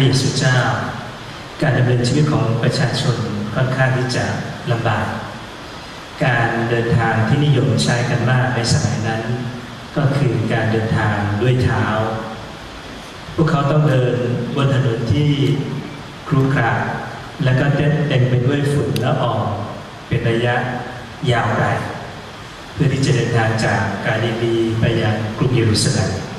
พระเยซูเจ้า การดำเนินชีวิตของประชาชนค่อนข้างที่จะลำบาก การเดินทางที่นิยมใช้กันมากในสมัยนั้น ก็คือการเดินทางด้วยเท้า พวกเขาต้องเดินบนถนนที่ครุขระและก็เต็มไปด้วยฝุ่นละอองเป็นระยะยาวไกลเพื่อที่จะเดินทางจากกาลิลีไปยังกรุงเยรูซาเล็ม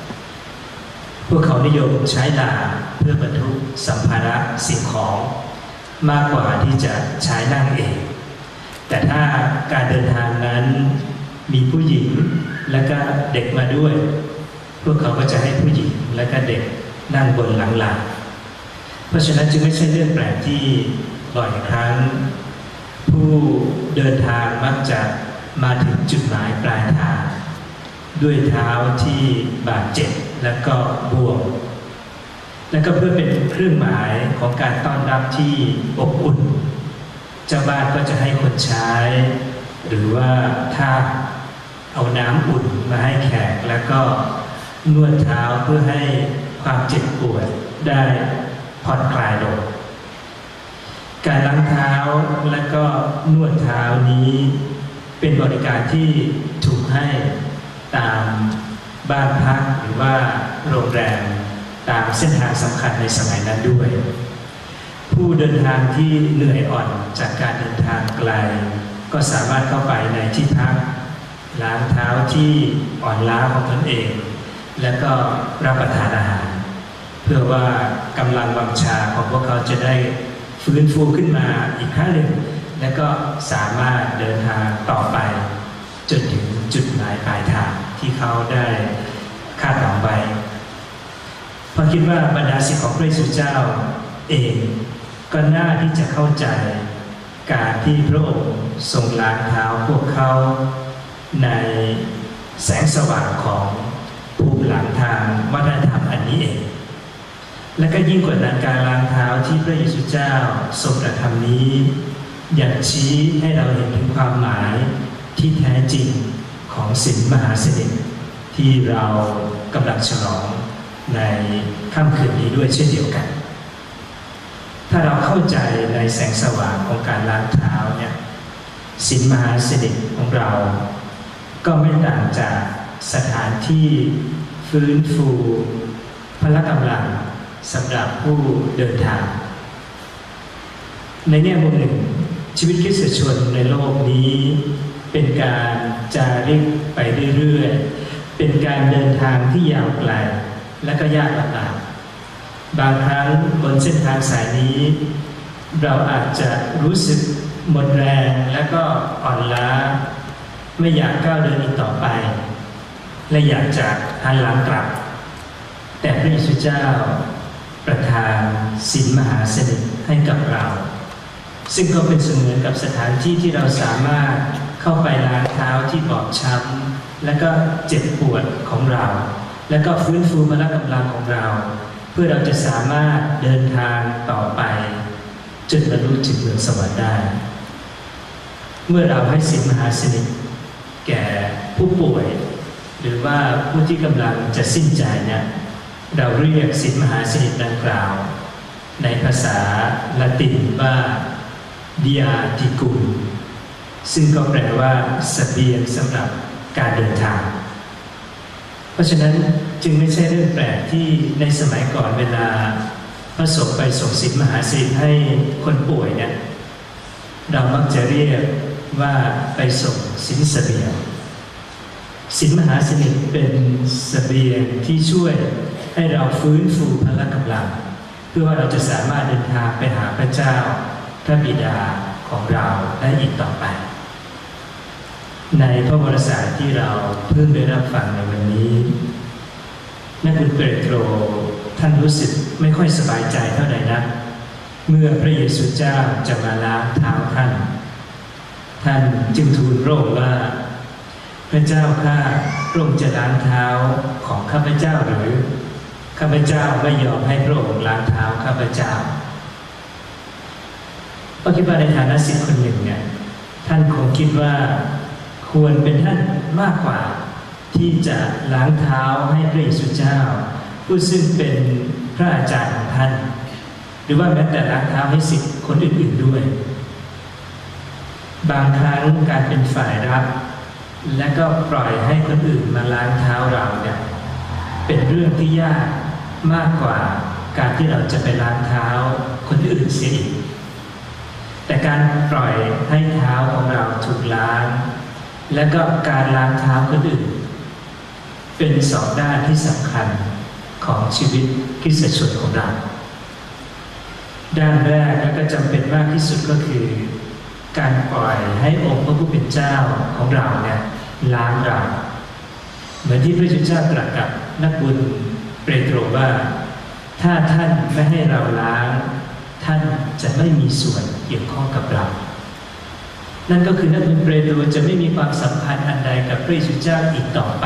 พวกเขานิยมใช้ลาเพื่อบรรทุกสัมภาระสิ่งของ มากกว่าที่จะใช้นั่งเอง แต่ถ้าการเดินทางนั้นมีผู้หญิงและก็เด็กมาด้วย พวกเขาก็จะให้ผู้หญิงและก็เด็กนั่งบนหลังลาเพราะฉะนั้นจึงไม่ใช่เรื่องแปลกที่บ่อยครั้ง ผู้เดินทางมักจะมาถึงจุดหมายปลายทางด้วยเท้าที่บาดเจ็บ และก็บวมและก็เพื่อเป็นเครื่องหมายของการต้อนรับที่อบอุ่น เจ้าบ้านก็จะให้คนใช้ หรือว่าถ้าเอาน้ำอุ่นมาให้แขก แล้วก็นวดเท้าเพื่อให้ความเจ็บปวดได้ผ่อนคลายลง การล้างเท้าและก็นวดเท้านี้เป็นบริการที่ถูกให้ตาม บ้านพักหรือว่าโรงแรมตามเส้นทางสำคัญในสมัยนั้นด้วย ผู้เดินทางที่เหนื่อยอ่อนจากการเดินทางไกล ก็สามารถเข้าไปในที่พักล้างเท้าที่อ่อนล้าของตนเอง และก็รับประทานอาหาร เพื่อว่ากำลังวังชาของพวกเขาจะได้ฟื้นฟูขึ้นมาอีกครั้งหนึ่ง และก็สามารถเดินทางต่อไป จนถึงจุดหมายปลายทางที่เขาได้ คาดหวังไว้เพราะคิดว่าบรรดาศิษย์ของพระเยซูเจ้าเองก็น่าที่จะเข้าใจการที่พระองค์ทรงล้างเท้าพวกเขาในแสงสว่างของภูมิหลังทางวัฒนธรรมอันนี้เอง และก็ยิ่งกว่านั้นการล้างเท้าที่พระเยซูเจ้าทรงกระทำนี้ยังชี้ให้เราเห็นถึงความหมายที่แท้จริงของศีลมหาสนิทที่เรา กำลังฉลองในค่ำคืนนี้ด้วยเช่นเดียวกัน ถ้าเราเข้าใจในแสงสว่างของการล้างเท้าเนี่ยศีลมหาสนิทของเรา ก็ไม่ต่างจากสถานที่ฟื้นฟูพละกำลังสำหรับผู้เดินทาง ในแง่มุมหนึ่ง ชีวิตคริสตชนในโลกนี้เป็นการจาริกไปเรื่อยๆ เป็นการเดินทางที่ยาวไกลและก็ยากลำบากบางครั้งบนเส้นทางสายนี้ เราอาจจะรู้สึกหมดแรงและก็อ่อนล้า ไม่อยากก้าวเดินอีกต่อไป และอยากจะหันหลังกลับ แต่พระเยซูเจ้า ประทานสินมหาสนิทให้กับเรา ซึ่งก็เป็นเสมือนกับสถานที่ที่เราสามารถ เข้าไปล้างเท้าที่บอบช้ำและก็เจ็บปวดของเรา และก็ฟื้นฟูพละกำลังของเรา เพื่อเราจะสามารถเดินทางต่อไปจนบรรลุถึงเมืองสวรรค์ได้ เมื่อเราให้สินมหาสนิทแก่ผู้ป่วย หรือว่าผู้ที่กำลังจะสิ้นใจเนี่ยเราเรียกสินมหาสนิทดังกล่าว ในภาษาละตินว่าเดียติกุล ซึ่งก็แปลว่าสเสบียงสำหรับการเดินทาง เพราะฉะนั้นจึงไม่ใช่เรื่องแปลกที่ในสมัยก่อนเวลาพระสงฆ์ไปส่งสินมหาสนิทให้คนป่วยเนี่ยเรามักจะเรียกว่าไปส่งสินเสบียงสินมหาสนิทเป็นสเสบียงที่ช่วยให้เราฟื้นฟูพละกำลัง เพื่อว่าเราจะสามารถเดินทางไปหาพระเจ้าพระบิดาของเราได้อีกต่อไป ในพระวรสารที่เราเพิ่งได้รับฟังในวันนี้นักบุญเปโตรท่านรู้สึกไม่ค่อยสบายใจเท่าไหร่นะเมื่อพระเยซูเจ้าจะมาล้างเท้าท่าน ท่านจึงทูลพระองค์ว่า พระเจ้าข้าพระองค์จะล้างเท้าของข้าพเจ้าหรือข้าพเจ้าไม่ยอมให้พระองค์ล้างเท้าข้าพเจ้าก็คิดว่าในฐานะศิษย์คนหนึ่งเนี่ยท่านคงคิดว่า ควรเป็นท่านมากกว่า ที่จะล้างเท้าให้พระเยซูเจ้า ผู้ซึ่งเป็นพระอาจารย์ของท่าน หรือว่าแม้แต่ล้างเท้าให้สิทธิ์คนอื่นๆด้วย บางครั้งการเป็นฝ่ายรับ และก็ปล่อยให้คนอื่นมาล้างเท้าเราเนี่ยเป็นเรื่องที่ยากมากกว่าการที่เราจะไปล้างเท้าคนอื่นเสียอีกแต่การปล่อยให้เท้าของเราถูกล้าง และก็การล้างเท้าคนอื่น เป็นสองด้านที่สำคัญของชีวิตคริสตชนของเรา ด้านแรกและก็จำเป็นมากที่สุดก็คือ การปล่อยให้องค์พระผู้เป็นเจ้าของเราเนี่ยล้างเราเหมือนที่พระเจ้าตรัสกับนักบุญเปโตรว่า ถ้าท่านไม่ให้เราล้าง ท่านจะไม่มีส่วนเกี่ยวข้องกับเรา นั่นก็คือนักบุญเปโตจะไม่มีความสัมพันธ์อันใดกับพระเจ้าอีกต่อไป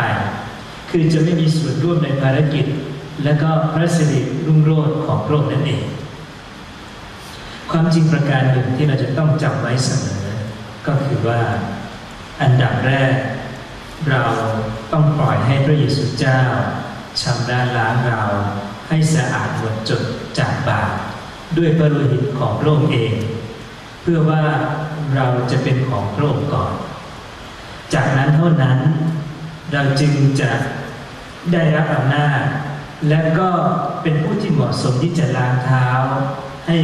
คือจะไม่มีส่วนร่วมในภารกิจ และก็พระสิริรุ่งโรจน์ของพระองค์นั่นเอง ความจริงประการหนึ่งที่เราจะต้องจำไว้เสมอ ก็คือว่าอันดับแรก เราต้องปล่อยให้พระเยซูเจ้าชำระล้างเราให้สะอาดหมดจดจากบาปด้วยพระโลหิตของพระองค์เอง เพื่อว่า เราจะเป็นของพระองค์ก่อน จากนั้นเท่านั้นเราจึงจะได้รับอำนาจและก็เป็นผู้ที่เหมาะสมที่จะล้างเท้า ให้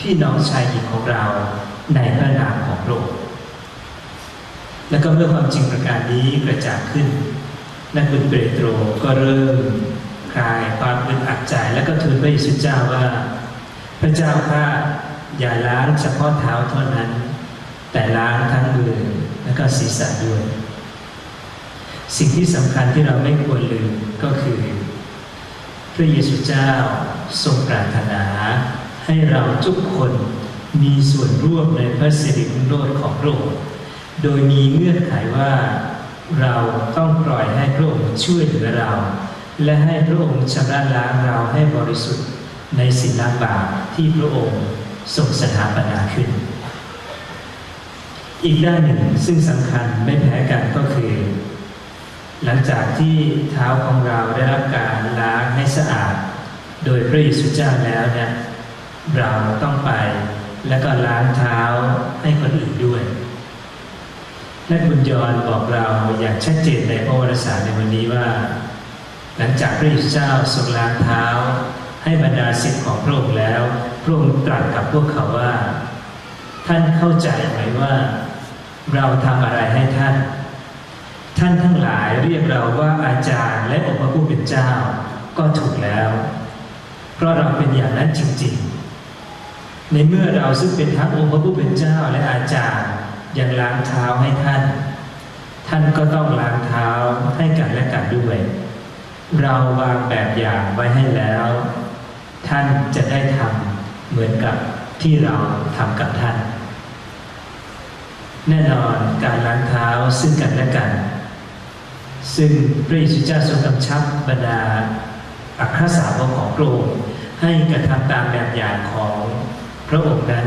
พี่น้องชายหญิงของเราในพระนามของพระองค์แล้วก็เมื่อความจริงประการนี้กระจ่างขึ้น นักบุญเปโตรก็เริ่มคลายความอึดอัดใจและก็ทูลพระเยซูเจ้าว่า พระเจ้าข้า อย่าล้างเฉพาะเท้าเท่านั้น แต่ล้างทั้งมือและก็ศีรษะด้วย สิ่งที่สำคัญที่เราไม่ควรลืมก็คือ พระเยซูเจ้าทรงปรารถนา ให้เราทุกคนมีส่วนร่วมในพระสิริรุ่งโรจน์ของพระองค์โดยมีเงื่อนไขว่าเราต้องปล่อยให้พระองค์ช่วยเหลือเรา และให้พระองค์ชำระล้างเราให้บริสุทธิ์ในสิ่งล้างบาปที่พระองค์ ทรงสถาปนาขึ้น อีกด้านหนึ่งซึ่งสำคัญไม่แพ้กันก็คือ หลังจากที่เท้าของเราได้รับการล้างให้สะอาด โดยพระเยซูเจ้าแล้วเนี่ยเราต้องไปแล้วก็ล้างเท้าให้คนอื่นด้วยนักบุญยอนบอกเราอย่างชัดเจนในพระวรสารในวันนี้ว่า หลังจากพระเยซูเจ้าทรงล้างเท้าให้บรรดาศิษย์ของพระองค์แล้ว พระองค์ตรัสกับพวกเขาว่า ท่านเข้าใจไหมว่า เราทำอะไรให้ท่าน ท่านทั้งหลายเรียกเราว่าอาจารย์และองค์พระผู้เป็นเจ้าก็ถูกแล้ว เพราะเราเป็นอย่างนั้นจริงๆ ในเมื่อเราซึ่งเป็นทั้งองค์พระผู้เป็นเจ้าและอาจารย์ยังล้างเท้าให้ท่าน ท่านก็ต้องล้างเท้าให้กันและกันด้วย เราวางแบบอย่างไว้ให้แล้ว ท่านจะได้ทำ เหมือนกับที่เราทำกับท่าน แน่นอนการล้างเท้าซึ่งกันและกัน ซึ่งพระเยซูเจ้าทรงกำชับบรรดาอัครสาวกของพระองค์ให้กระทำตามแบบอย่างของพระองค์นั้น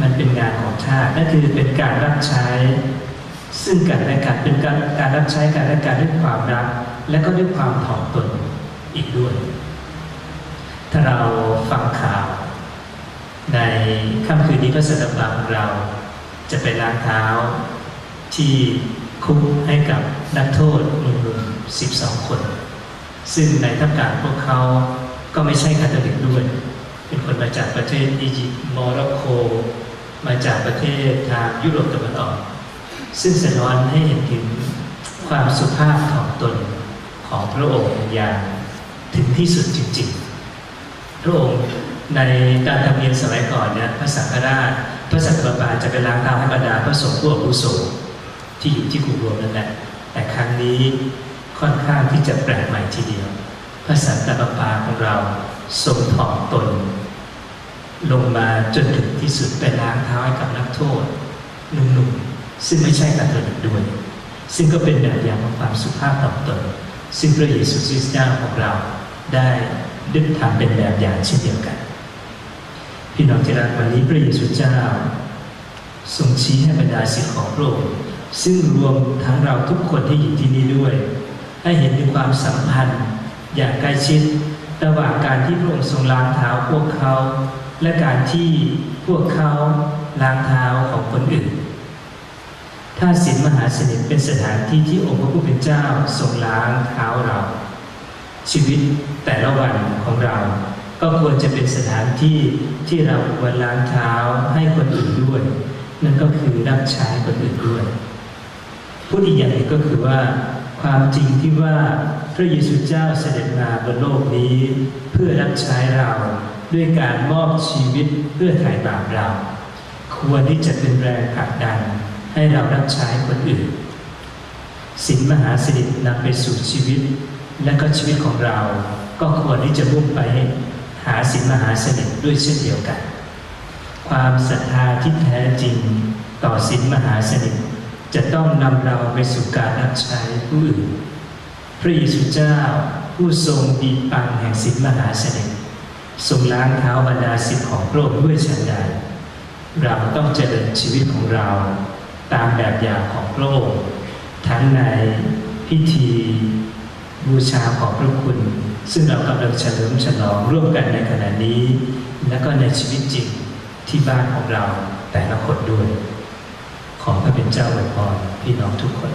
มันเป็นงานของชาตินั่นคือเป็นการรับใช้ ซึ่งกันและกันเป็นการการรับใช้กันและกันด้วยความรัก และก็ด้วยความถ่อมตนอีกด้วย ถ้าเราฟังข่าว ในค่ำคืนนี้พระสัตบาของเราจะไปล้างเท้าที่คุกให้กับนักโทษหนุ่มๆ12 คน ซึ่งในท่ามกลางพวกเขาก็ไม่ใช่คาทอลิกด้วย เป็นคนมาจากประเทศอียิปต์โมร็อกโก มาจากประเทศทางยุโรปตะวันออก ซึ่งสะท้อนให้เห็นถึงความสุภาพของตนของพระองค์อย่างถึงที่สุดจริงๆ พระองค์ในการทำเนียมสมัยก่อนเนี่ยพระสังฆราชพระสันตะปาจะไปล้างเท้าให้บรรดาพระสงฆ์ผู้อาวุโสที่อยู่ที่กรุงโรมนั่นแหละแต่ครั้งนี้ค่อนข้างที่จะแปลกใหม่ทีเดียว พระสันตะปาของเราทรงถ่อมตน ลงมาจนถึงที่สุดไปล้างเท้าให้กับนักโทษหนุ่มๆซึ่งไม่ใช่คาทอลิกด้วย ซึ่งก็เป็นแบบอย่างของความสุภาพถ่อตนซึ่งพระเยซูคริสต์เจ้าของเราได้ ดึกทำเป็นแบบอย่างเช่นเดียวกัน พี่น้องที่รักวันนี้พระเยซูเจ้าทรงชี้ให้บรรดาศิษย์ของพระองค์ซึ่งรวมทั้งเราทุกคนที่อยู่ที่นี่ด้วย ให้เห็นถึงความสัมพันธ์ อย่างใกล้ชิดระหว่างการที่พระองค์ทรงล้างเท้าพวกเขา และการที่พวกเขาล้างเท้าของคนอื่น ถ้าศีลมหาสนิทเป็นสถานที่ที่องค์พระผู้เป็นเจ้าทรงล้างเท้าเรา ชีวิตแต่ละวันของเรา ก็ควรจะเป็นสถานที่ที่เราควรล้างเท้าให้คนอื่นด้วย นั่นก็คือรับใช้คนอื่นด้วยพูดอีกอย่างหนึ่งก็คือว่า ความจริงที่ว่าพระเยซูเจ้าเสด็จมาบนโลกนี้ เพื่อรับใช้เราด้วยการมอบชีวิตเพื่อไถ่บาปเรา ควรที่จะเป็นแรงผลักดันให้เรารับใช้คนอื่นศีลมหาสนิทนำไปสู่ชีวิต และก็ชีวิตของเราก็ควรที่จะมุ่งไปหาศีลมหาสนิทด้วยเช่นเดียวกัน ความศรัทธาที่แท้จริงต่อศีลมหาสนิทจะต้องนำเราไปสู่การรับใช้ผู้อื่น พระเยซูเจ้าผู้ทรงบีปังแห่งศีลมหาสนิททรงล้างเท้าบรรดาศิษย์ของพระองค์ด้วยฉันใดเราต้องเจริญชีวิตของเราตามแบบอย่างของพระองค์ทั้งในพิธี บูชาของพระคุณ ซึ่งเรากำลังเฉลิมฉลองร่วมกันในขณะนี้ และก็ในชีวิตจริงที่บ้านของเราแต่ละคนด้วย ขอพระเป็นเจ้าอวยพรพี่น้องทุกคน